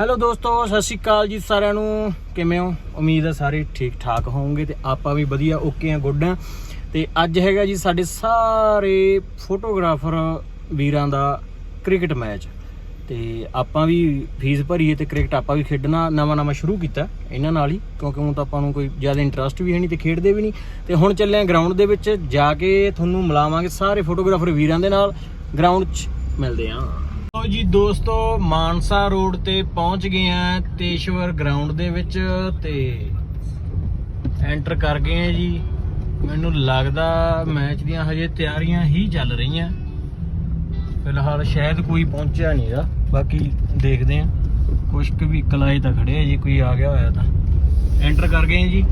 Hello ਦੋਸਤੋ, ਸਤਿ ਸ਼੍ਰੀ ਅਕਾਲ ਜੀ ਸਾਰਿਆਂ ਨੂੰ। ਕਿਵੇਂ ਹੋ? ਉਮੀਦ ਹੈ ਸਾਰੇ ਠੀਕ ਠਾਕ ਹੋਵੋਗੇ ਤੇ ਆਪਾਂ ਵੀ ਵਧੀਆ ਓਕੇ ਆ ਗੁੱਡ ਆ ਤੇ ਅੱਜ ਹੈਗਾ ਜੀ ਸਾਡੇ ਸਾਰੇ ਫੋਟੋਗ੍ਰਾਫਰ ਵੀਰਾਂ ਦਾ ਕ੍ਰਿਕਟ ਮੈਚ ਤੇ ਆਪਾਂ ਵੀ ਫੀਸ ਭਰੀਏ ਤੇ ਕ੍ਰਿਕਟ ਆਪਾਂ ਵੀ ਖੇਡਣਾ, ਨਵਾਂ ਨਵਾਂ ਸ਼ੁਰੂ ਕੀਤਾ ਇਹਨਾਂ ਨਾਲ ਹੀ, ਕਿਉਂਕਿ ਹੁਣ ਤਾਂ ਆਪਾਂ ਨੂੰ ਕੋਈ ਜ਼ਿਆਦਾ ਇੰਟਰਸਟ ਵੀ ਹੈ ਨਹੀਂ ਤੇ ਖੇਡਦੇ ਵੀ ਨਹੀਂ। ਤੇ ਹੁਣ ਚੱਲੇ ਆ ਗਰਾਊਂਡ ਦੇ ਵਿੱਚ, ਜਾ ਕੇ ਤੁਹਾਨੂੰ ਮਿਲਾਵਾਂਗੇ ਸਾਰੇ ਫੋਟੋਗ੍ਰਾਫਰ ਵੀਰਾਂ ਦੇ ਨਾਲ। ਗਰਾਊਂਡ 'ਚ ਮਿਲਦੇ ਆਂ ਲਓ ਜੀ ਦੋਸਤੋ, ਮਾਨਸਾ ਰੋਡ ਤੇ ਪਹੁੰਚ ਗਏ ਆ ਤੇਸ਼ਵਰ ਗਰਾਊਂਡ ਦੇ ਵਿੱਚ ਤੇ ਐਂਟਰ ਕਰ ਗਏ ਆ ਜੀ। ਮੈਨੂੰ ਲੱਗਦਾ ਮੈਚ ਦੀਆਂ ਹਜੇ ਤਿਆਰੀਆਂ ਹੀ ਚੱਲ ਰਹੀਆਂ। ਫਿਲਹਾਲ ਸ਼ਾਇਦ ਕੋਈ ਪਹੁੰਚਿਆ ਨਹੀਂਗਾ ਬਾਕੀ ਦੇਖਦੇ ਆ। ਕੁਝ ਕੁ ਵੀ ਕਲਾਏ ਤਾਂ ਖੜੇ ਆ ਜੀ, ਕੋਈ ਆ ਗਿਆ ਹੋਇਆ ਤਾਂ। ਐਂਟਰ ਕਰ ਗਏ ਆ ਜੀ।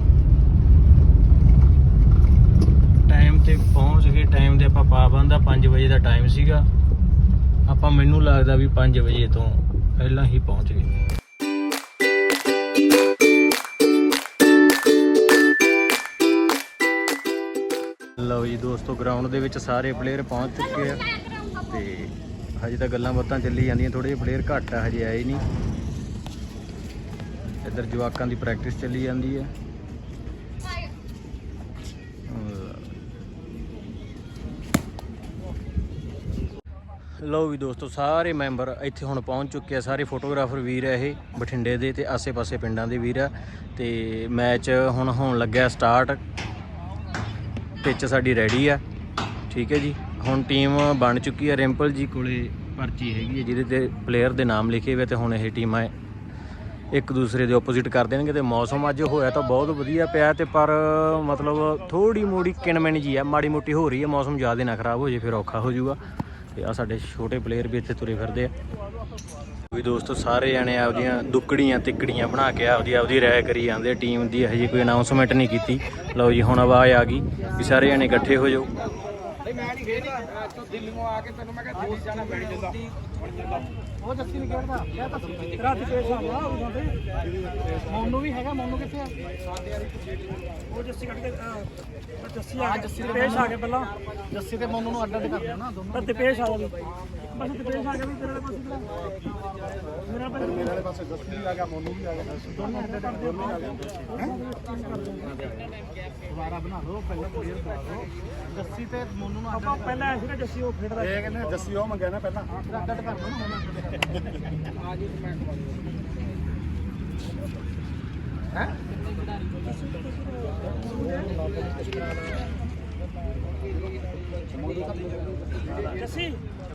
ਟਾਈਮ ਤੇ ਪਹੁੰਚ ਗਏ ਟਾਈਮ ਦੇ ਆਪਾਂ ਪਾਬੰਦ ਆ 5 ਵਜੇ ਦਾ ਟਾਈਮ ਸੀਗਾ। ਆਪਾਂ ਮੈਨੂੰ ਲੱਗਦਾ ਵੀ 5 ਵਜੇ ਤੋਂ ਪਹਿਲਾਂ ਹੀ ਪਹੁੰਚ ਗਏ। ਲਓ ਜੀ ਦੋਸਤੋ ਗਰਾਊਂਡ ਦੇ ਵਿੱਚ ਸਾਰੇ ਪਲੇਅਰ ਪਹੁੰਚ ਚੁੱਕੇ ਆ। ਤੇ ਹਜੇ ਤਾਂ ਗੱਲਾਂ ਬਾਤਾਂ ਚੱਲੀ ਜਾਂਦੀਆਂ ਥੋੜੇ ਜਿਹੇ ਪਲੇਅਰ ਘੱਟ ਆ, ਹਜੇ ਆਏ ਨਹੀਂ। ਇੱਧਰ ਜਵਾਕਾਂ ਦੀ ਪ੍ਰੈਕਟਿਸ ਚੱਲੀ ਜਾਂਦੀ ਹੈ ਲਓ ਵੀ ਦੋਸਤੋ, ਸਾਰੇ ਮੈਂਬਰ ਇੱਥੇ ਹੁਣ ਪਹੁੰਚ ਚੁੱਕੇ ਆ। ਸਾਰੇ ਫੋਟੋਗ੍ਰਾਫਰ ਵੀਰ ਆ ਇਹ, ਬਠਿੰਡੇ ਦੇ ਤੇ ਆਸੇ-ਪਾਸੇ ਪਿੰਡਾਂ ਦੇ ਵੀਰ ਆ। ਤੇ ਮੈਚ ਹੁਣ ਹੋਣ ਲੱਗਿਆ ਸਟਾਰਟ। ਪਿੱਚ ਸਾਡੀ ਰੈਡੀ ਆ। ਠੀਕ ਹੈ ਜੀ। ਹੁਣ ਟੀਮ ਬਣ ਚੁੱਕੀ ਹੈ ਰਿੰਪਲ ਜੀ ਕੋਲੇ ਪਰਚੀ ਹੈਗੀ ਹੈ ਜਿਹਦੇ ਤੇ ਪਲੇਅਰ ਦੇ ਨਾਮ ਲਿਖੇ ਹੋਏ ਤੇ ਹੁਣ ਇਹ ਟੀਮਾਂ ਇੱਕ ਦੂਸਰੇ ਦੇ ਆਪੋਜ਼ਿਟ ਕਰ ਦੇਣਗੇ ਤੇ ਮੌਸਮ ਅੱਜ ਹੋਇਆ ਤਾਂ ਬਹੁਤ ਵਧੀਆ ਪਿਆ ਤੇ ਪਰ ਮਤਲਬ ਥੋੜੀ ਮੋੜੀ ਕਿਣਮਿਣ ਜੀ ਆ। ਮਾੜੀ ਮੋਟੀ ਹੋ ਰਹੀ ਹੈ ਮੌਸਮ ਜ਼ਿਆਦਾ ਨਾ ਖਰਾਬ ਹੋ ਜੇ ਫਿਰ ਔਖਾ ਹੋ ਜਾਊਗਾ। ਤੇ ਆ ਸਾਡੇ ਛੋਟੇ ਪਲੇਅਰ ਵੀ ਇੱਥੇ ਤੁਰੇ ਫਿਰਦੇ ਆ। ਵੀ ਦੋਸਤੋ, ਸਾਰੇ ਜਣੇ ਆਪਦੀਆਂ ਦੁੱਕੜੀਆਂ ਤਿੱਕੜੀਆਂ ਬਣਾ ਕੇ ਆਪਦੀ ਆਪਦੀ ਰਾਇ ਕਰੀ ਜਾਂਦੇ ਟੀਮ ਦੀ ਹਜੇ ਕੋਈ ਅਨਾਉਂਸਮੈਂਟ ਨਹੀਂ ਕੀਤੀ। ਲਓ ਜੀ, ਹੁਣ ਆਵਾਜ਼ ਆ ਗਈ ਵੀ ਸਾਰੇ ਜਣੇ ਇਕੱਠੇ ਹੋ ਜਾਓ। ਮੈਂ ਨਹੀਂ ਖੇਡਦਾ। ਦਿੱਲੀੋਂ ਆ ਕੇ ਤੈਨੂੰ ਮੈਂ ਕਿਹਾ ਦਿੱਲੀ ਜਾਣਾ ਮਿਲ ਉਹ ਜੱਸੀ ਨਹੀਂ ਖੇਡਦਾ ਮੈਂ ਤਾਂ ਰਾਤ ਪੇਸ਼ ਆਵਾ ਉਹਨਾਂ ਤੇ ਮੋਨੂ ਵੀ ਹੈਗਾ ਮੋਨੂ ਕਿੱਥੇ ਆ? ਉਹ ਜੱਸੀ ਕੱਢ ਕੇ ਅਹ, ਜੱਸੀ ਆ ਜੱਸੀ ਦੇ ਪੇਸ਼ ਆ ਕੇ ਪਹਿਲਾਂ। ਜੱਸੀ ਤੇ ਮੋਨੂ ਨੂੰ ਅੱਡ ਅੱਡ ਕਰ ਦਿਓ ਨਾ ਦੋਨੋਂ ਤੇ ਪੇਸ਼ ਆ ਬਸ ਆ ਵੀ ਤੇਰੇ ਪਾਸੇ ਮੇਰਾ ਪਾਸੇ ਮੇਰੇ ਵਾਲੇ ਪਾਸੇ ਜੱਸੀ ਵੀ ਆ ਗਿਆ ਮੋਨੂ ਵੀ ਆ ਗਿਆ ਦੋਨੋਂ ਅੱਡ ਅੱਡ ਦੋਨੋਂ ਆ ਗਏ ਦੁਬਾਰਾ ਬਣਾ ਲਓ ਪਹਿਲਾਂ ਕਲੀਅਰ ਕਰਾ ਲਓ ਜੱਸੀ ਤੇ ਮੋਨੂ ਨੂੰ ਆਪਾਂ ਪਹਿਲਾਂ ਐਸੀ ਨਾ ਜੱਸੀ ਉਹ ਖੇਡਦਾ ਇਹ ਕਹਿੰਦੇ ਜੱਸੀ ਉਹ ਮੰਗਿਆ ਨਾ ਪਹਿਲਾਂ ਅੱਡ ਅੱਡ ਕਰ ਲਓ ਨਾ ਆ ਜੀ ਮੈਂ ਹੈ ਜੱਸੀ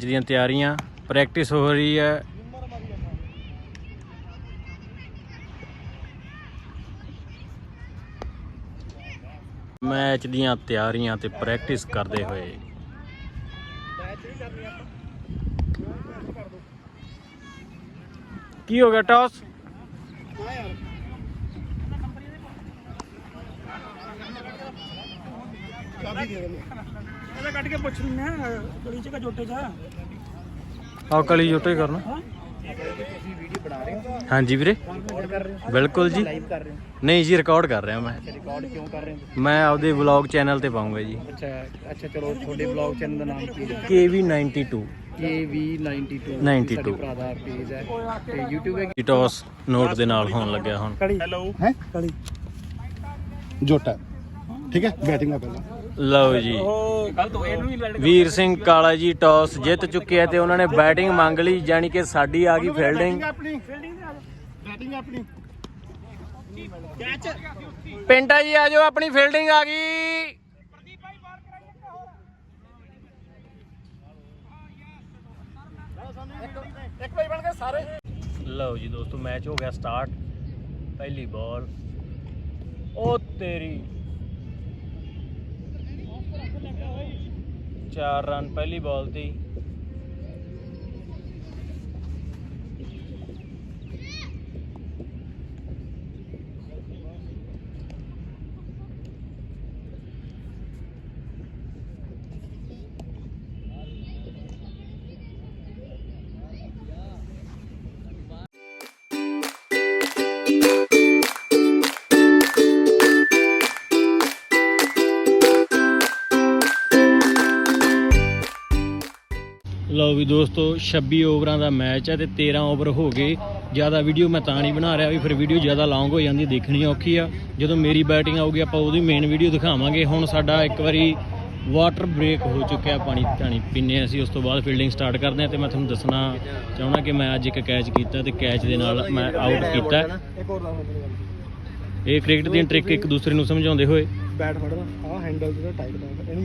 ਤੇ ਦੀਆਂ ਤਿਆਰੀਆਂ ਪ੍ਰੈਕਟਿਸ ਹੋ ਰਹੀ ਹੈ। ਮੈਚ ਦੀਆਂ ਤਿਆਰੀਆਂ ਤੇ ਪ੍ਰੈਕਟਿਸ ਕਰਦੇ ਹੋਏ। ਕੀ ਹੋ ਗਿਆ ਟਾਸ? ਇਹਦਾ ਕੱਢ ਕੇ ਪੁੱਛ ਲੈਣਾ ਗਲੀ ਚ ਕਾ ਜੋਟੇ ਚ ਆਹ ਕਲੀ ਜੋਟੇ ਕਰਨਾ। ਹਾਂ। ਹਾਂਜੀ ਵੀਰੇ। ਬਿਲਕੁਲ ਜੀ। ਨਹੀਂ ਜੀ ਰਿਕਾਰਡ ਕਰ ਰਿਹਾ ਮੈਂ। ਰਿਕਾਰਡ ਕਿਉਂ ਕਰ ਰਹੇ ਹੋ ਮੈਂ ਆਪਦੇ ਵਲੌਗ ਚੈਨਲ ਤੇ ਪਾਉਂਗਾ ਜੀ। ਅੱਛਾ ਅੱਛਾ ਚਲੋ ਤੁਹਾਡੇ ਬਲੌਗ ਚੈਨਲ ਦਾ ਨਾਮ ਕੀ ਹੈ KV92 KV92 92 ਸਾਡੇ ਭਰਾ ਦਾ ਪੇਜ ਹੈ ਤੇ YouTube ਹੈ ਜੀ ਟਾਸ ਨੋਟ ਦੇ ਨਾਲ ਹੋਣ ਲੱਗਿਆ ਹੁਣ। ਹੈਲੋ ਹੈ? ਕਲੀ ਜੋਟਾ। ਠੀਕ ਹੈ? ਬੈਟਿੰਗ ਆ ਪਹਿਲਾਂ। ਲਓ ਜੀ। ਵੀਰ ਸਿੰਘ ਕਾਲਾ ਜੀ ਟਾਸ ਜਿੱਤ ਚੁੱਕੇ ਤੇ ਉਹਨਾਂ ਨੇ ਬੈਟਿੰਗ ਮੰਗ ਲਈ, ਯਾਨੀ ਕਿ ਸਾਡੀ ਆ ਗਈ ਫੀਲਡਿੰਗ। ਬੈਟਿੰਗ ਆਪਣੀ ਕੈਚ ਜੀ, ਆ ਜਾਓ, ਆਪਣੀ ਫੀਲਡਿੰਗ ਆ ਗਈ। ਇੱਕ ਵਾਰੀ ਬਣ ਕੇ ਸਾਰੇ ਲਓ ਜੀ ਦੋਸਤੋ, ਮੈਚ ਹੋ ਗਿਆ ਸਟਾਰਟ। ਪਹਿਲੀ ਬਾਲ ਉਹ ਤੇਰੀ ਚਾਰ ਰਨ ਪਹਿਲੀ ਬਾਲ ਤੇ ਹੀ। ਲਓ ਵੀ ਦੋਸਤੋ 26 ਓਵਰਾਂ ਦਾ ਮੈਚ ਹੈ ਤੇ 13 ਓਵਰ ਹੋ ਗਏ। ਜ਼ਿਆਦਾ ਵੀਡੀਓ ਮੈਂ ਤਾਂ ਨਹੀਂ ਬਣਾ ਰਿਹਾ ਵੀ ਫਿਰ ਵੀਡੀਓ ਜ਼ਿਆਦਾ ਲੌਂਗ ਹੋ ਜਾਂਦੀ, ਦੇਖਣੀ ਔਖੀ ਆ। ਜਦੋਂ ਮੇਰੀ ਬੈਟਿੰਗ ਆਊਗੀ, ਆਪਾਂ ਉਹਦੀ ਮੇਨ ਵੀਡੀਓ ਦਿਖਾਵਾਂਗੇ। ਹੁਣ ਸਾਡਾ ਇੱਕ ਵਾਰੀ ਵਾਟਰ ਬ੍ਰੇਕ ਹੋ ਚੁੱਕਿਆ, ਪਾਣੀ ਧਾਣੀ ਪੀਨੇ ਅਸੀਂ। ਉਸ ਤੋਂ ਬਾਅਦ ਫੀਲਡਿੰਗ ਸਟਾਰਟ ਕਰਦੇ ਹਾਂ ਤੇ ਮੈਂ ਤੁਹਾਨੂੰ ਦੱਸਣਾ ਚਾਹੁੰਦਾ ਕਿ ਮੈਂ ਅੱਜ ਇੱਕ ਕੈਚ ਕੀਤਾ ਤੇ ਕੈਚ ਦੇ ਨਾਲ ਮੈਂ ਆਊਟ ਕੀਤਾ। ਇਹ ਕ੍ਰਿਕਟ ਦੀਆਂ ਟ੍ਰਿਕ ਇੱਕ ਦੂਸਰੇ ਨੂੰ ਸਮਝਾਉਂਦੇ ਹੋਏ। ਬੈਟ ਫੜਨਾ, ਆਹ ਹੈਂਡਲ ਜਿਹੜਾ ਟਾਈਟ ਦਾ ਇਹਨੂੰ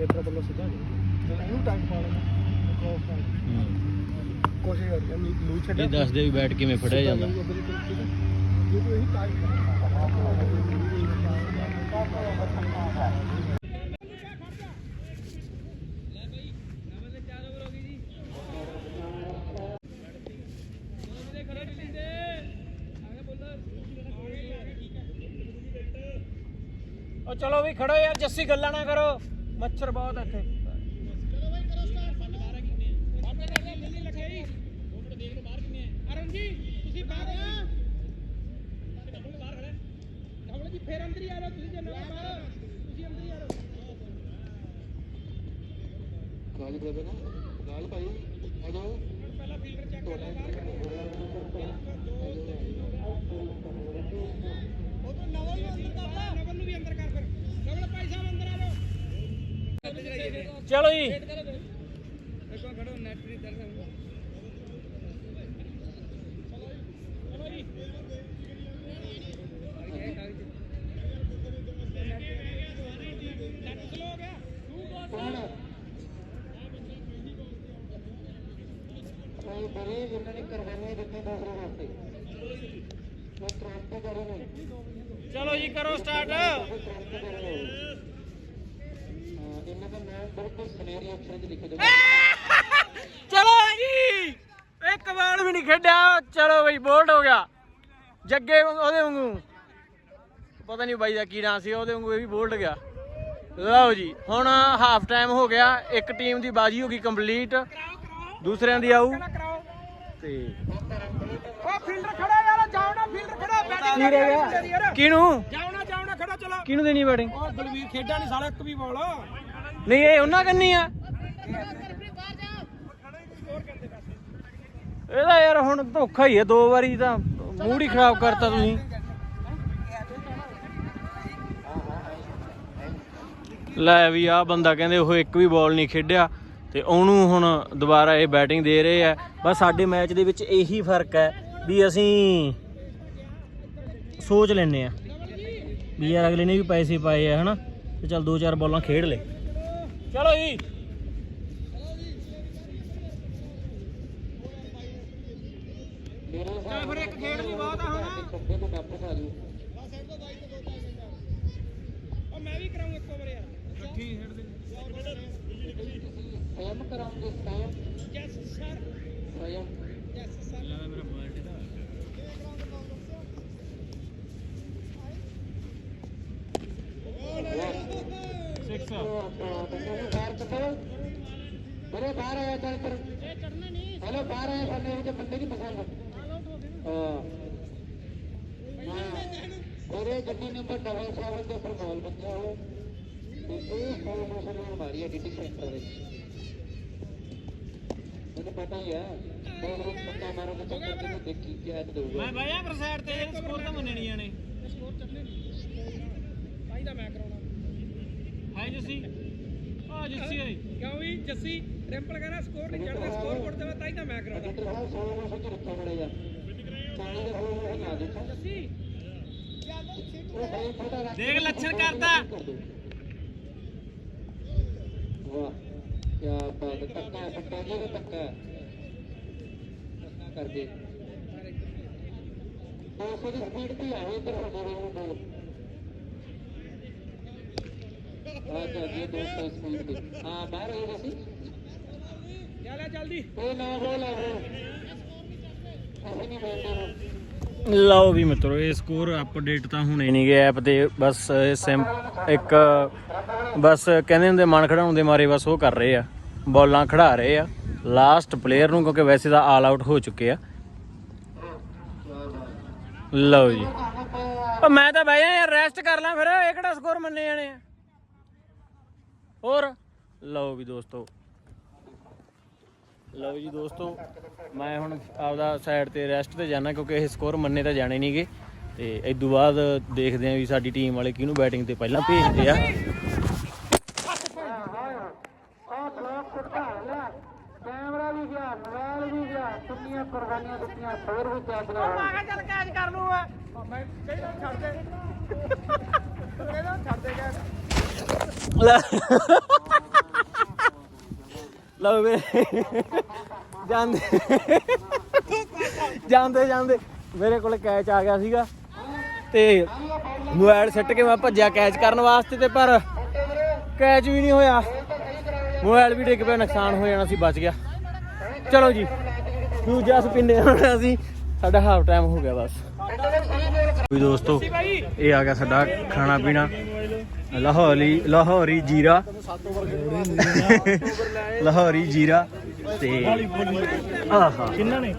ਇਹ ਤਰ੍ਹਾਂ ਬੱਲਾ ਸਿੱਧਾ ਇਹਨੂੰ ਟਾਈਟ ਪਾ ਕੋਸ਼ਿਸ਼ ਕਰ ਨੀ ਲੂ ਇਹ ਦੱਸਦੇ ਵੀ ਬੈਟ ਕਿਵੇਂ ਫੜਿਆ ਜਾਂਦਾ। ਜੇ ਤੂੰ ਇਹੀ ਟਾਈਟ ਉਹ ਚਲੋ ਵੀ ਖੜੋ ਯਾਰ ਜੱਸੀ ਗੱਲਾਂ ਨਾ ਕਰੋ। ਮੱਛਰ ਬਹੁਤ ਇੱਥੇ ਅਰੁਣ ਜੀ ਤੁਸੀਂ ਬਾਹਰ ਆ ਬਾਹਰ ਖੜੇ ਕਮਲ ਜੀ ਫੇਰ ਅੰਦਰ ਹੀ ਆ ਜਾਓ ਤੁਸੀਂ ਜੇ ਨਾ ਬਾਹਰ ਤੁਸੀਂ ਅੰਦਰ ਹੀ ਆ ਜਾਓ ਗਾਲ ਦੇ ਨਾ ਗਾਲ ਭਾਈ ਆ ਜਾਓ ਪਹਿਲਾਂ ਫੀਲਡਰ ਚੈੱਕ ਕਰ ਲਓ ਉਹ ਤੋਂ ਨਵਲ ਨੂੰ ਅੰਦਰ ਕਰ ਲੈ ਨਵਲ ਨੂੰ ਵੀ ਅੰਦਰ ਕਰ ਫਿਰ ਨਵਲ ਭਾਈ ਸਾਹਿਬ ਅੰਦਰ ਆ ਜਾਓ ਚਲੋ ਜੀ ਇੱਕ ਵਾਰ ਖੜੋ ਨੈਟ ਦੀ ਤਰ੍ਹਾਂ ਚਲੋ ਜੀ ਨੈਟ ਸਲੋ ਹੋ ਗਿਆ ਕੌਣ ਕੋਈ ਬਰੇ ਇਹਨਾਂ ਨੇ ਕਰਵਾਨੇ ਦਿੱਤੇ ਦੂਸਰੇ ਵਾਸਤੇ ਮੈਂ ਕ੍ਰਾਂਤੀਕਾਰੀ ਨੇ ਚਲੋ ਜੀ ਕਰੋ ਸਟਾਰਟ ਕ੍ਰਾਂਤੀਕਾਰੀ ਨੇ ਇਹਨਾਂ ਦਾ ਨਾਮ ਬਿਲਕੁਲ ਸੁਨਹਿਰੀ ਅਕਸ਼ਰਾਂ 'ਚ ਲਿਖਿਆ ਚਲੋ ਜੀ ਇੱਕ ਬਾਲ ਵੀ ਨਹੀਂ ਖੇਡਿਆ ਚਲੋ ਬਈ ਬੋਲਡ ਹੋ ਗਿਆ। ਜੱਗੇ ਉਹਦੇ ਵਾਂਗੂ। ਪਤਾ ਨਹੀਂ ਬਾਈ ਦਾ ਕੀ ਨਾਂ ਸੀ ਉਹਦੇ ਵਾਂਗੂ ਇਹ ਵੀ ਬੋਲਡ ਗਿਆ। ਲਓ ਜੀ ਹੁਣ ਹਾਫ ਟਾਈਮ ਹੋ ਗਿਆ ਇੱਕ ਟੀਮ ਦੀ ਬਾਜੀ ਹੋ ਗਈ ਕੰਪਲੀਟ ਦੂਸਰਿਆਂ ਦੀ ਆਊ। ਤੇ ਉਹ ਫੀਲਡਰ ਖੜਾ ਯਾਰ ਨਾ ਫੀਲਡਰ ਖੜਾ ਬੈਟਿੰਗ ਕਿਹਨੂੰ? ਜਾਓ ਨਾ ਖੜਾ ਚਲੋ। ਕਿਹਨੂੰ ਦੇਣੀ ਬੈਟਿੰਗ ਉਹ ਬਲਵੀਰ ਖੇਡਾਂ ਨਹੀਂ ਸਾਲਾ ਇੱਕ ਵੀ ਬਾਲ ਨਹੀਂ ਇਹ ਉਹਨਾਂ ਕੰਨੀ ਆ। ਇਹਦਾ ਯਾਰ ਹੁਣ ਧੋਖਾ ਹੀ ਹੈ ਦੋ ਵਾਰੀ ਤਾਂ ਮੂਡ ਹੀ ਖਰਾਬ ਕਰਤਾ ਤੁਸੀਂ। ਲੈ ਵੀ ਆ ਬੰਦਾ ਕਹਿੰਦੇ ਉਹ ਇੱਕ ਵੀ ਬਾਲ ਨਹੀਂ ਖੇਡਿਆ ਤੇ ਉਹਨੂੰ ਹੁਣ ਦੁਬਾਰਾ ਇਹ ਬੈਟਿੰਗ ਦੇ ਰਹੇ ਆ। ਬਸ ਸਾਡੇ ਮੈਚ ਦੇ ਵਿੱਚ ਇਹੀ ਫ਼ਰਕ ਹੈ ਵੀ ਅਸੀਂ ਸੋਚ ਲੈਨੇ ਆ ਵੀ ਯਾਰ ਅਗਲੇ ਨੇ ਵੀ ਪੈਸੇ ਪਾਏ ਆ ਹਨਾ? ਤੇ ਚੱਲ ਦੋ ਚਾਰ ਬਾਲਾਂ ਖੇਡ ਲੈ। ਚਲੋ ਜੀ। ਤਾਂ ਫਿਰ ਇੱਕ ਖੇਡ ਦੀ ਬਾਤ ਆ ਹੁਣ ਖੱਬੇ ਤੋਂ ਨੱਪ ਖਾ ਜੂ ਉਹ ਮੈਂ ਵੀ ਕਰਾਉਂ ਇੱਕ ਓਵਰ ਯਾਰ ਠੀਕ ਖੇਡ ਦੇ ਸਵਯੰ ਕਰਾਉਂਗੇ ਸਵਯੰ ਯੈਸ ਸਰ ਸਵਯੰ ਯੈਸ ਸਰ ਸਿਕਸ ਮੇਰੇ ਬਾਹਰ ਆਇਆ ਚੱਲ ਪਰ ਇਹ ਚੜਨਾ ਨਹੀਂ ਹਲੋ ਬਾਹਰ ਆਇਆ ਸਾਨੂੰ ਇਹ ਬੰਦੇ ਨਹੀਂ ਪਸੰਦ ਹਾਂ। ਮੇਰੇ ਗੱਡੀ ਨੰਬਰ ਡਬਲ ਸੈਵਨ ਦੇ ਉੱਪਰ ਬਾਲ ਬੱਚਾ ਹੋ ਤੇ ਇਹ ਸੋਲ ਮੋਸ਼ਨ ਨਾਲ ਮਾਰੀ ਹੈ ਡੀਟੀ ਸੈਂਟਰ ਵਿੱਚ। ਮੈਨੂੰ ਪਤਾ ਹੀ ਹੈ ਦੋ ਰੋਜ਼ ਪੱਕਾ ਮਾਰੋ ਕਿ ਚੱਕਰ ਤੇ ਦੇਖੀ ਕੈਚ ਦੇਊਗਾ ਬਾਇਆ ਪਰ ਸਾਈਡ ਤੇ ਜਿਹੜੇ ਸਕੋਰ ਤਾਂ ਮੰਨਣੀਆਂ ਨੇ। ਸਕੋਰ ਚੱਲਣੇ ਨਹੀਂ ਹੀ ਤਾਂ ਮੈਂ ਕਰਾਉਣਾ। ਹਾਈ ਜੱਸੀ ਆ ਜੱਸੀ ਆਈ। ਕਿਉਂ ਵੀ ਜੱਸੀ ਰਿੰਪਲ ਕਹਿੰਦਾ ਸਕੋਰ ਨਹੀਂ ਚੜਦਾ ਸਕੋਰ ਕੋਡ ਦੇਵਾ ਤਾਂ ਹੀ ਤਾਂ ਮੈਂ ਕਰਾਉਣਾ। ਡਾਕਟਰ ਸਾਹਿਬ ਸੋਲ ਮੋਸ਼ਨ ਤੇ ਰੱਖੋ ਬੜੇ ਜਾ ਦੇਖੋ ਉਹ ਲੱਛਣ ਕਰਦਾ ਵਾਹ ਕੀ ਬਾਤ ਹੈ ਟੱਕਾ ਫੱਟਾ ਜੀ ਦਾ ਟੱਕਾ ਕਰਦੇ 200 ਦੀ ਸਪੀਡ ਤੇ ਆਵੇ ਇੱਧਰ ਸਾਡੇ ਨੂੰ ਬੋਲ ਆ ਜਾ ਜੀ 200 ਸਪੀਡ ਤੇ। ਹਾਂ ਬਾਹਰ ਹੋ ਗਈ ਸੀ। ਚੱਲ ਜਲਦੀ ਇਹ ਨਾ ਨਹੀਂ ਬੋਲਦੇ ਹੁਣ ਲਓ ਵੀ ਮਿੱਤਰੋ, ਇਹ ਸਕੋਰ ਅਪਡੇਟ ਤਾਂ ਹੁਣੇ ਨਹੀਂ ਗਿਆ ਐਪ ਤੇ, ਬਸ ਸਿਮ ਇੱਕ, ਬਸ ਕਹਿੰਦੇ ਹੁੰਦੇ ਮਨ ਖੜਾਉਣ ਦੇ ਮਾਰੇ ਬਸ ਉਹ ਕਰ ਰਹੇ ਆ, ਬੋਲਾਂ ਖੜਾ ਰਹੇ ਆ ਲਾਸਟ ਪਲੇਅਰ ਨੂੰ ਕਿਉਂਕਿ ਵੈਸੇ ਤਾਂ ਆਲ ਆਊਟ ਹੋ ਚੁੱਕੇ ਆ। ਲਓ ਜੀ। ਉਹ ਮੈਂ ਤਾਂ ਬਹਿ ਜਾ ਯਾਰ ਰੈਸਟ ਕਰ ਲਾਂ ਫਿਰ, ਇਹ ਕਿਹੜਾ ਸਕੋਰ ਮੰਨੇ ਜਾਣੇ ਆ? ਹੋਰ, ਲਓ ਵੀ ਦੋਸਤੋ ਲਓ ਜੀ ਦੋਸਤੋ ਮੈਂ ਹੁਣ ਆਪਦਾ ਸਾਈਡ ਤੇ ਰੈਸਟ ਤੇ ਜਾਣਾ ਕਿਉਂਕਿ ਇਹ ਸਕੋਰ ਮੰਨੇ ਤਾਂ ਜਾਣੇ ਨਹੀਂਗੇ ਤੇ ਇਸ ਤੋਂ ਬਾਅਦ ਦੇਖਦੇ ਆਂ ਵੀ ਸਾਡੀ ਟੀਮ ਵਾਲੇ ਕਿਹਨੂੰ ਬੈਟਿੰਗ ਤੇ ਪਹਿਲਾਂ ਭੇਜਦੇ ਆ। ਕੈਮਰਾ ਵੀ ਗਿਆ ਮੋਬਾਈਲ ਵੀ ਗਿਆ ਕਿੰਨੀਆਂ ਕੁਰਬਾਨੀਆਂ ਦਿੱਤੀਆਂ ਫੇਰ ਵੀ ਚੱਲਦੀਆਂ ਮੈਂ ਚੱਲ ਕੈਚ ਕਰ ਲੂੰ। ਮੈਂ ਕਹਿੰਦਾ ਛੱਡ ਦੇ ਕਹਿੰਦਾ ਛੱਡ ਦੇ ਕੈਚ ਲੈ ਲਓ ਵੇ ਜਾਂਦੇ। ਜਾਂਦੇ ਜਾਂਦੇ। ਮੇਰੇ ਕੋਲ ਕੈਚ ਆ ਗਿਆ ਸੀਗਾ। ਤੇ ਮੋਬਾਈਲ ਸਿੱਟ ਕੇ ਮੈਂ ਭੱਜਿਆ ਕੈਚ ਕਰਨ ਵਾਸਤੇ ਤੇ ਪਰ ਕੈਚ ਵੀ ਨਹੀਂ ਹੋਇਆ। ਮੋਬਾਈਲ ਵੀ ਡਿੱਗ ਪਿਆ, ਨੁਕਸਾਨ ਹੋ ਜਾਣਾ ਸੀ, ਬਚ ਗਿਆ। ਚਲੋ ਜੀ, ਦੂਜਾ ਸਪਿੰਨੇ ਆਉਣਾ ਸੀ। ਸਾਡਾ ਹਾਫ ਟਾਈਮ ਹੋ ਗਿਆ ਬਸ। ਵੀ ਦੋਸਤੋ, ਇਹ ਆ ਗਿਆ ਸਾਡਾ ਖਾਣਾ ਪੀਣਾ। ਲਾਹੌਰੀ ਲਾਹੌਰੀ ਜੀਰਾ। ਲਾਹੌਰੀ ਜੀਰਾ। ਤੇ ਆਹਾ ਕਿੰਨਾ ਨੇ?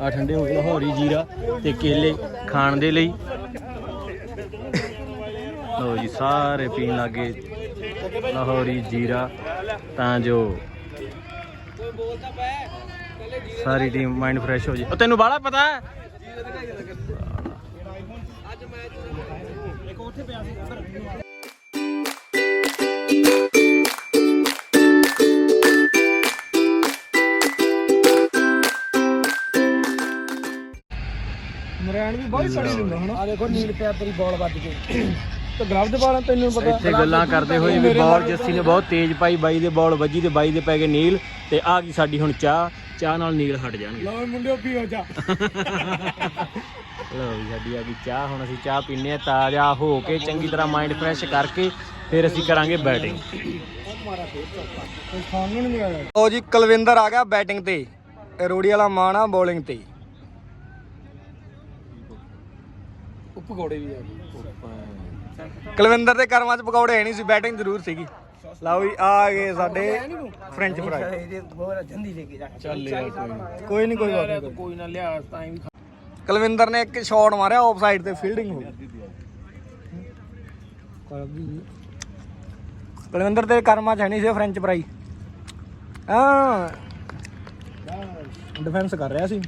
ਆ ਠੰਡੇ ਹੋ ਗਏ ਲਾਹੌਰੀ ਜੀਰਾ ਤੇ ਕੇਲੇ ਖਾਣ ਦੇ ਲਈ। ਲਓ ਜੀ ਸਾਰੇ ਪੀਣ ਲੱਗੇ ਲਾਹੌਰੀ ਜੀਰਾ ਤਾਂ ਜੋ ਸਾਰੀ ਟੀਮ ਮਾਈਂਡ ਫਰੈਸ਼ ਹੋ ਜੇ। ਉਹ ਤੈਨੂੰ ਬਾਹਲਾ ਪਤਾ ਹੈ। ਮਰੈਣ ਵੀ ਬਹੁਤ ਸੜੀ ਦਿੰਦਾ ਹਨਾ। ਆ ਦੇਖੋ ਨੀਲ ਪਿਆ ਤੇਰੀ ਬਾਲ ਵੱਜ ਕੇ ਤੇ ਗਲਵ ਦੇ ਬਾਲਾਂ ਤੈਨੂੰ ਪਤਾ ਇੱਥੇ ਗੱਲਾਂ ਕਰਦੇ ਹੋਏ ਵੀ ਬਾਲ ਜੱਸੀ ਨੇ ਬਹੁਤ ਤੇਜ਼ ਪਾਈ ਬਾਈ ਦੇ ਬਾਲ ਵੱਜੀ ਤੇ ਬਾਈ ਦੇ ਪੈ ਗਏ ਨੀਲ। ਤੇ ਆ ਗਈ ਸਾਡੀ ਹੁਣ ਚਾਹ ਚਾਹ ਨਾਲ ਨੀਲ ਹਟ ਜਾਣਗੇ। ਲਓ ਮੁੰਡਿਓ ਪੀਓ ਜਾ ਲਓ ਵੀ ਸਾਡੀ ਆ ਗਈ ਚਾਹ ਹੁਣ ਅਸੀਂ ਚਾਹ ਪੀਨੇ ਆ ਤਾਜ਼ਾ ਹੋ ਕੇ ਚੰਗੀ ਤਰ੍ਹਾਂ ਮਾਈਂਡ ਫਰੈਸ਼ ਕਰਕੇ ਫਿਰ ਅਸੀਂ ਕਰਾਂਗੇ ਬੈਟਿੰਗ। ਉਹ ਜੀ ਕੁਲਵਿੰਦਰ ਆ ਗਿਆ ਬੈਟਿੰਗ ਤੇ। ਰੋੜੀ ਵਾਲਾ ਮਾਨ ਆ ਬੋਲਿੰਗ ਤੇ। ਪਕੌੜੇ ਵੀ ਆ ਗਏ। ਕੁਲਵਿੰਦਰ ਦੇ ਕਰਮਾਂ 'ਚ ਪਕੌੜੇ ਹੈ ਨਹੀਂ ਸੀ ਬੈਟਿੰਗ ਜ਼ਰੂਰ ਸੀਗੀ। ਲਓ ਜੀ ਆ ਗਏ ਸਾਡੇ ਫ੍ਰੈਂਚ ਫਰਾਈ ਇਹਦੇ ਹੋਰ ਜੰਦੀ ਲੈ ਕੇ ਜਾ ਚੱਲ ਯਾਰ ਕੋਈ ਨਹੀਂ ਕੋਈ ਬਾਤ ਨਹੀਂ ਕੋਈ ਨਾ ਲਿਆ ਤਾਂ ਹੀ ਕੁਲਵਿੰਦਰ ਨੇ ਇੱਕ ਸ਼ਾਟ ਮਾਰਿਆ ਆਫ ਸਾਈਡ ਤੇ ਫੀਲਡਿੰਗ ਹੋ ਗਈ। ਕੁਲਵਿੰਦਰ ਦੇ ਕਰਮਾਂ 'ਚ ਹੈ ਨਹੀਂ ਸੀ ਫ੍ਰੈਂਚ ਫਰਾਈ ਹਾਂ। ਡਿਫੈਂਸ ਕਰ ਰਿਹਾ ਸੀ।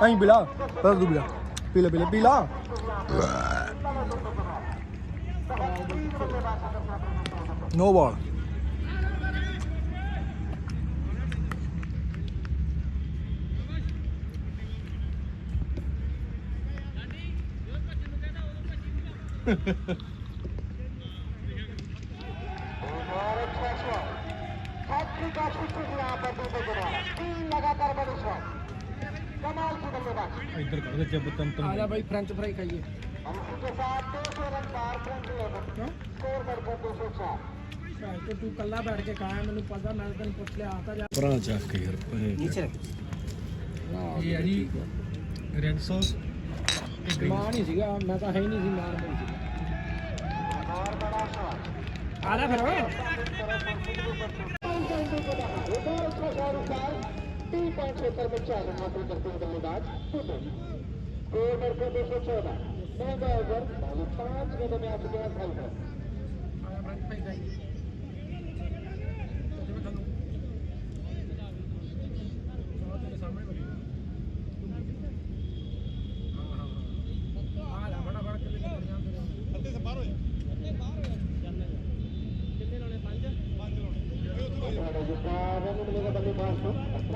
ਕਹੀਂ ਬਿਲਾ ਬਸ ਦੂ ਬਿਲਾ। Pila, pila, pila. No ball. लगातार बड़ी शॉट ਪੀਲਾ ਪੀਲਾ ਪੀਲਾ ਨੋ ਬਾਲ ਆ ਜਾ ਬਾਈ ਫ੍ਰੈਂਚ ਫਰਾਈ ਖਾਈਏ ਕਿਉਂ ਤੇ ਤੂੰ ਕੱਲਾ ਬੈਠ ਕੇ ਖਾਇਆ ਮੈਨੂੰ ਪਤਾ ਮੈਂ ਤੈਨੂੰ ਪੁੱਛ ਲਿਆ ਆਤਾ ਜਾ ਭਰਾ ਚੱਕ ਕੇ ਯਾਰ ਇਹ ਹੈ ਜੀ ਰੈੱਡ ਸੌਸ ਮਾਂ ਨਹੀਂ ਸੀਗਾ ਮੈਂ ਤਾਂ ਹੈ ਹੀ ਨਹੀਂ ਸੀ ਮਾਰ ਨਹੀਂ ਸੀ ਆ ਲੈ ਫਿਰ तीन पाँच क्षेत्र में चार हासिल करते हुए बल्लेबाज कुतुब स्कोर बढ़कर दो सौ चौदह नौवा ओवर भालू पांच गेंदों में आ चुके हैं भाई बारह मिलेगा बल्लेबाज को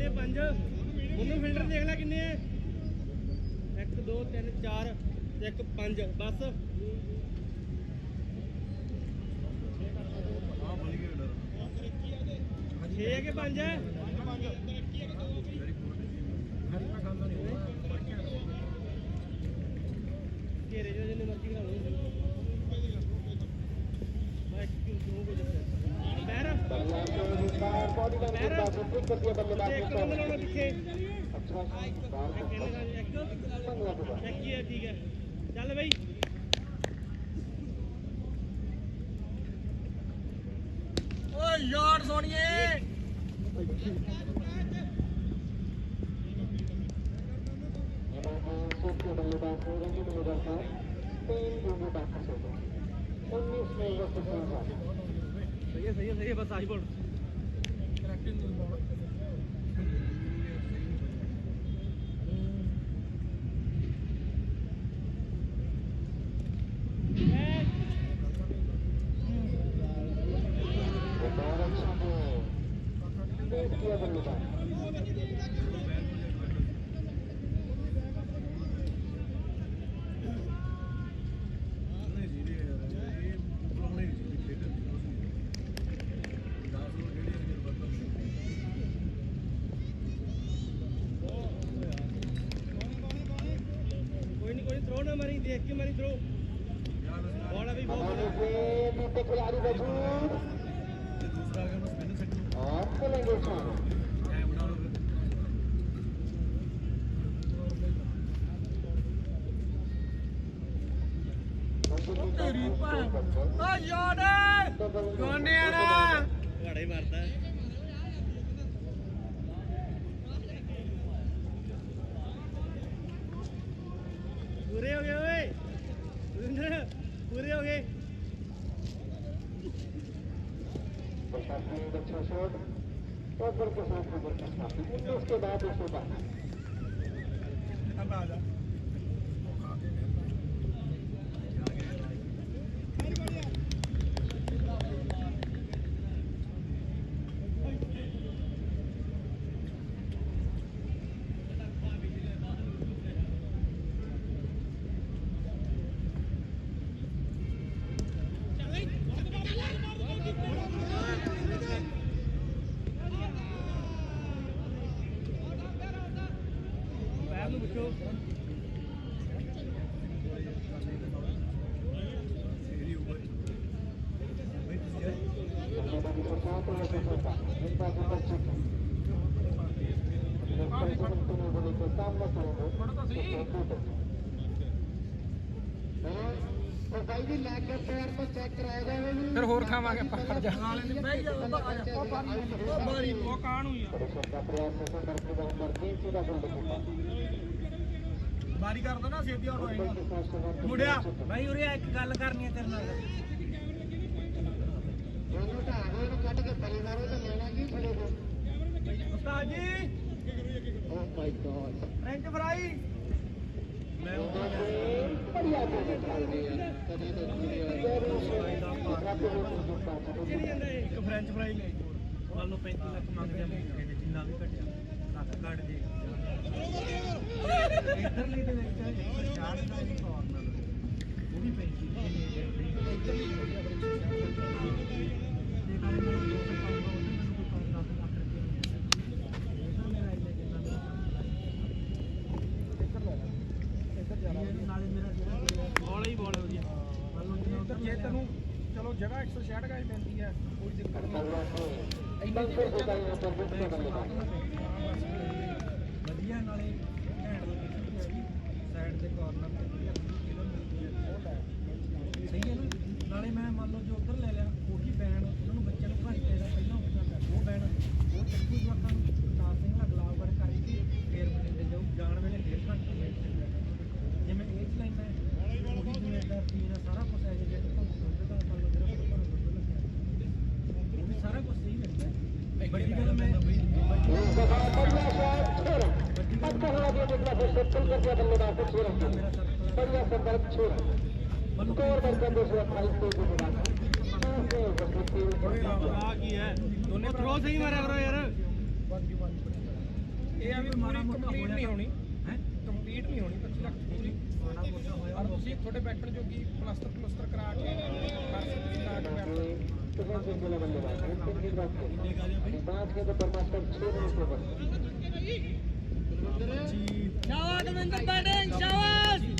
ਕਰਨੇ ਪੰਜ। ਉਹਨੂੰ ਫਿਲਟਰ ਦੇਖ ਲੈ ਕਿੰਨੇ ਆ। 1 2 3 4 1 5 ਬਸ। ਛੇ ਹੈ ਪੰਜ? ਹੈ ਘੇਰੇ ਜੋ ਜਿੰਨੇ ਮਰਜ਼ੀ ਖਾ ਲਓ ਮੈਂ ਕਿਉਂ ਕਿਉਂ ਕੋ ਦੱਸਿਆ ਪੈਰ ਬਾਹਰ ਬੋਡੀ ਲਾਈਨ ਦੇ ਪਾਸ ਇੱਕ ਵਧੀਆ ਬੱਲੇਬਾਜ਼ ਇੱਕ ਨੰਬਰ ਲਾਉਣਾ ਪਿੱਛੇ ਅੱਛਾ ਬਾਹਰ ਚੰਗਾ ਤੋਂ ਬਾਹਰ ਕੀ ਹੈ ਠੀਕ ਹੈ ਚੱਲ ਬਈ ਓਏ ਯਾਰ ਸੋਣੀਏ सोचे बल्लेबाज हो रहे हैं मेरे साथ तीन गेंदों बाकी से उन्नीस में वक्त संसार ਸਹੀ ਹੈ ਸਹੀ ਹੈ ਸਹੀ ਹੈ ਬਸ ਆਹੀ ਬੋਲ ਦੇਖ ਕੇ ਮਾਰੀ ਥਰੋ ਬੋਲ ਅਭੀ ਬਹੁਤ। ਖਿਲਾੜੀ ਮੌਜੂਦ ਤੇ ਦੂਸਰਾ ਅਗਰ ਮੈਂ ਸਪਿਨ ਸੈਕਟਰ ਆਪ ਲੈਂਗੇ ਛਾਂ ਐ ਬਣਾ ਲਓ ਤੇਰੀ ਭਾਂ ਆ ਯਾਰ। ਗੋਨੇ ਆਣਾ ਘੜੇ ਮਾਰਦਾ। अच्छा शॉट और बल के साथ नंबर का स्थापित उन्नीस के बाद एक सौ ਫਿਰ ਹੋਰ ਖਾਵਾਂਗੇ ਆਪਾਂ ਜਾ। ਉਹ ਕਾਣ ਹੋਈ ਆ ਦਾ ਪ੍ਰਯਾਸ ਹੈ ਸੰਦਰ ਦੇ ਨੰਬਰ 3 ਦਾ ਗੋਲ ਕੀਤਾ ਬਾਰੀ ਕਰ ਦੋ ਨਾ, ਛੇਤੀ ਆਉਟ ਹੋਏਗਾ ਮੁੰਡਿਆ ਭਾਈ ਉਰੇ ਇੱਕ ਗੱਲ ਕਰਨੀ ਹੈ ਤੇਰੇ ਨਾਲ ਇਹਨੂੰ ਢਾਹ ਦੋ ਇਹਨੂੰ ਕੱਢ ਕੇ ਪਰੇ ਮਾਰੋ ਤਾਂ ਲੈਣਾ ਕੀ ਫੜੇ ਕੋ ਉਸਤਾਦ ਜੀ oh my God French fry ਬੜੀਆ ਬੋਲ ਚੱਲਦੀ ਹੈ ਕਦੇ ਤਾਂ ਦੁਨੀਆ ਰੱਬ ਨੂੰ ਦੁੱਖਾ ਕਿਹੜੀ ਜਾਂਦਾ ਇਹ? ਇੱਕ ਫ੍ਰੈਂਚ ਫਰਾਈ ਲੈ ਮੰਨ ਲਓ 35 ਲੱਖ ਮੰਗਦੇ ਆ ਮੌਕੇ ਤੇ ਜਿੰਨਾ ਵੀ ਘਟਿਆ ਲੱਖ ਕੱਢ ਦੇ ਇਧਰਲੀ ਦੇ ਵਿੱਚ 160 ਦਾ ਵੀ ਕਾਰਨਰ ਉਹ ਵੀ 35 ਦੇ ਨੇ ਜੇ ਤੈਨੂੰ ਚਲੋ ਜਗ੍ਹਾ 166 ਗਾਇ ਪੈਂਦੀ ਹੈ ਕੋਈ ਦਿੱਕਤ ਨਹੀਂ ਬੰਸਰ ਦੇ ਕਾਇਨਾ ਵਧੀਆ ਨਾਲੇ ਹੈਂਡ ਲੋਕੇਸ਼ਨ ਤੇ ਹੈਗੀ ਸਾਈਡ ਦੇ ਕਾਰਨਰ ਤੇ ਦੋਨੇ ਥਰੋ ਸਹੀ ਮਾਰਿਆ ਕਰੋ ਯਾਰ। ਇਹ ਆ ਵੀ ਪੂਰੀ ਕੰਪਲੀਟ ਨਹੀਂ ਹੋਣੀ। ਹੈ? ਕੰਪਲੀਟ ਨਹੀਂ ਹੋਣੀ 25 ਲੱਖ ਪੂਰੀ। ਔਰ ਤੁਸੀਂ ਤੁਹਾਡੇ ਬੈਟਰ ਜੋਗੀ ਪਲਸਟਰ ਪਲਸਟਰ ਕਰਾ ਕੇ ਕਰ ਸਕਦੇ ਹੋ ਕਰਾ ਕੇ ਬੈਟਰ ਤੁਸੀਂ ਜਿੰਨੇ ਬੰਦੇ ਬਾਤ ਬਾਤ ਕੇ ਤਾਂ ਪਰਮਾਤਮਾ ਛੇ ਨਹੀਂ ਸੋਬਰ ਜੀ ਸ਼ਾਬਾਸ਼ ਦਵਿੰਦਰ ਬੈਟਿੰਗ ਸ਼ਾਬਾਸ਼!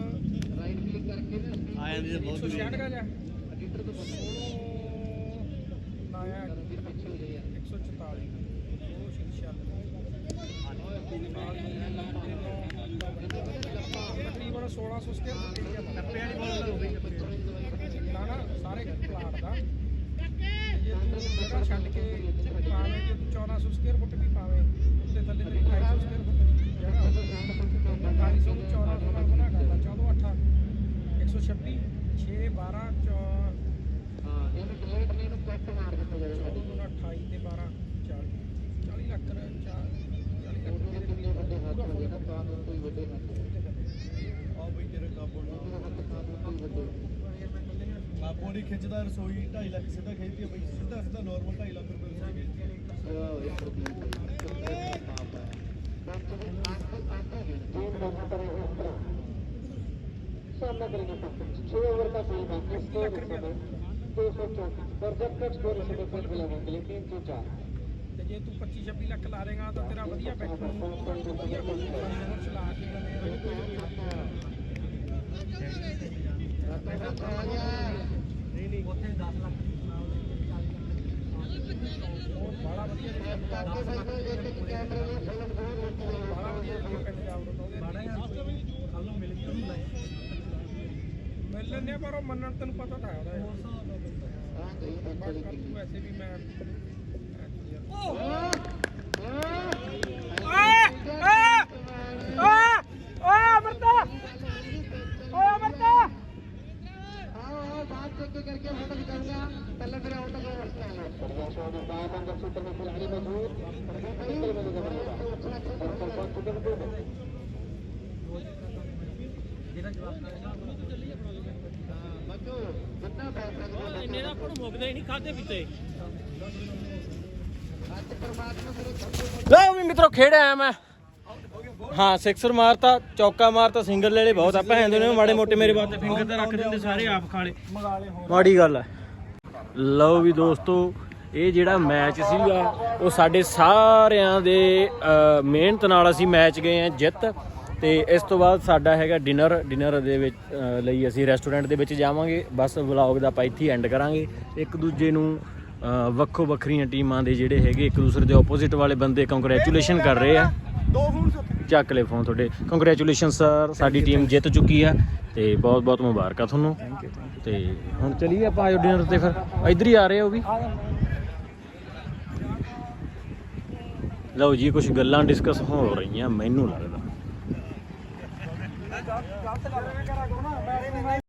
ਨਾ ਆ ਜਾਂਦੀ ਬਹੁਤ 166 ਦਾ ਜਾ ਐਡੀਟਰ ਤੋਂ ਨਾ ਆ 144 ਤਕਰੀਬਨ 1600 ਸਕੁਅਰ ਫੁੱਟ ਵਾਲੀ ਬਾਲ ਹੋ ਗਈ ਨਾ ਨਾ ਸਾਰੇ ਪਲਾਟ ਦਾ ਜੇ ਤੂੰ ਜਗ੍ਹਾ ਛੱਡ ਕੇ ਪਾਵੇਂ ਜੇ ਤੂੰ 1400 ਸਕੁਅਰ ਫੁੱਟ ਵੀ ਪਾਵੇਂ ਉੱਤੇ ਥੱਲੇ ਤੇਰੀ 250 ਸਕੁਅਰ ਫੁੱਟ ਜਗ੍ਹਾ 250 ਨੂੰ 1400 ਨਾਲ ਗੁਣਾ ਕਰ 126 6 12 4 ਹਾਂ ਇਹਨੂੰ ਕਿੰਨੇ ਕਿੰਨੇ ਨੂੰ ਚੈੱਕ ਮਾਰ ਦਿੱਤਾ ਜਾਏਗਾ 28 ਤੇ 12 40 40 ਲੱਖ 4 40 ਲੱਖ ਦੇ ਕਿੰਨੇ ਵੱਡੇ ਹੱਥ ਹੋਏ ਨਾ? ਤਾਂ ਕੋਈ ਵੱਡੇ ਹੱਥ ਆ ਬਈ ਤੇਰੇ ਕਾਬੂ ਨਹੀਂ ਕਾਬੂ ਨਹੀਂ ਖਿੱਚਦਾ ਰਸੋਈ 2.5 ਲੱਖ ਸਿੱਧਾ ਖਿੱਚਦੀ ਬਈ। ਸਿੱਧਾ ਸਿੱਧਾ ਨਾਰਮਲ 2.5 ਲੱਖ ਰੁਪਏ ਰਸੋਈ ਖਿੱਚਦੀ ਆ। ਇੱਕ ਰੁਪਏ ਬਾਪ ਹੈ ਬਾਪ ਤੋਂ ਆਪ ਆਪ ਜੋ ਮੋਟਰ ਹੈ सामना करेंगे पाकिस्तान छह ओवर का खेल बाकी स्कोर इस समय दो सौ चौंतीस प्रोजेक्टेड स्कोर इस समय पॉइंट मिलाने के लिए तीन सौ चार ਤੇ ਜੇ ਤੂੰ 25 26 ਲੱਖ ਲਾ ਦੇਗਾ ਤਾਂ ਤੇਰਾ ਵਧੀਆ ਬੈਠੂ ਵਧੀਆ ਕੋਲ ਚਲਾ ਕੇ ਨਹੀਂ ਨਹੀਂ ਉੱਥੇ 10 ਲੱਖ ਉਹ ਬੜਾ ਵਧੀਆ ਜਿਹੜਾ 10 ਲੱਖ ਬੜਾ ਵਧੀਆ ਜਿਹੜਾ ਪਿੰਡ ਜਾ ਬੜਾ ਕੱਲ ਨੂੰ ਮਿਲ ਕੇ ਮਿਲ ਲੈਂਦੇ ਆ, ਪਰ ਉਹ ਮੰਨਣ ਤੈਨੂੰ ਪਤਾ ਤਾਂ ਹੈ ਉਹਦਾ ਯਾਰ। ਬਾਕੀ ਤੂੰ ਵੈਸੇ ਵੀ ਮੈਂ ਜਿਹੜਾ ਜਵਾਬ ਦੇਣਾ दो ਇੰਨੇ ਦਾ ਕੋਣ ਮੁੱਕਦਾ ਹੀ ਨਹੀਂ ਖਾਦੇ ਪੀਤੇ। ਲਓ ਵੀ ਮਿੱਤਰੋ ਖੇਡ ਆਇਆ ਮੈਂ। ਹਾਂ ਸਿਕਸਰ ਮਾਰਤਾ ਚੌਕਾ ਮਾਰਤਾ ਸਿੰਗਲ ਲੈ ਲੈ ਬਹੁਤ ਆ ਭੈਣ ਨੇ ਮਾੜੇ ਮੋਟੇ ਮੇਰੇ ਬਾਤੇ ਫਿੰਗਰ ਤੇ ਰੱਖ ਦਿੰਦੇ ਸਾਰੇ ਆਪ ਖਾਲੇ ਮਾੜੀ ਗੱਲ ਹੈ ਲਓ ਵੀ ਦੋਸਤੋ ਇਹ ਜਿਹੜਾ ਮੈਚ ਸੀਗਾ ਉਹ ਸਾਡੇ ਸਾਰਿਆਂ ਦੇ ਅ, ਮਿਹਨਤ ਨਾਲ ਅਸੀਂ ਮੈਚ ਗਏ ਆ ਜਿੱਤ। ਤੇ ਇਸ ਤੋਂ ਬਾਅਦ ਸਾਡਾ ਹੈਗਾ ਡਿਨਰ ਡਿਨਰ ਦੇ ਵਿੱਚ ਲਈ ਅਸੀਂ ਰੈਸਟੋਰੈਂਟ ਦੇ ਵਿੱਚ ਜਾਵਾਂਗੇ। ਬਸ ਵਲੌਗ ਦਾ ਆਪਾਂ ਇੱਥੇ ਐਂਡ ਕਰਾਂਗੇ। ਇੱਕ ਦੂਜੇ ਨੂੰ ਵੱਖੋ ਵੱਖਰੀਆਂ ਟੀਮਾਂ ਦੇ ਜਿਹੜੇ ਹੈਗੇ ਇੱਕ ਦੂਸਰੇ ਦੇ ਆਪੋਜ਼ਿਟ ਵਾਲੇ ਬੰਦੇ ਕੰਗ੍ਰੈਚੁਲੇਸ਼ਨ ਕਰ ਰਹੇ ਆ। ਚੱਕ ਲੈ ਫੋਨ ਤੁਹਾਡੇ। ਕੰਗ੍ਰੈਚੁਲੇਸ਼ਨ ਸਰ ਸਾਡੀ ਟੀਮ ਜਿੱਤ ਚੁੱਕੀ ਆ। ਤੇ ਬਹੁਤ ਬਹੁਤ ਮੁਬਾਰਕਾਂ ਤੁਹਾਨੂੰ। ਤੇ ਹੁਣ ਚਲੀਏ ਆਪਾਂ ਆਇਓ ਡਿਨਰ ਤੇ ਫਿਰ। ਇੱਧਰ ਹੀ ਆ ਰਹੇ ਹੋ ਵੀ। ਲਓ ਜੀ ਕੁਝ ਗੱਲਾਂ ਡਿਸਕਸ ਹੋ ਰਹੀਆਂ ਮੈਨੂੰ ਲੱਗਦਾ। ਗਲਤ ਗੱਲ ਕਰਾ ਕਰੋ ਨਾ।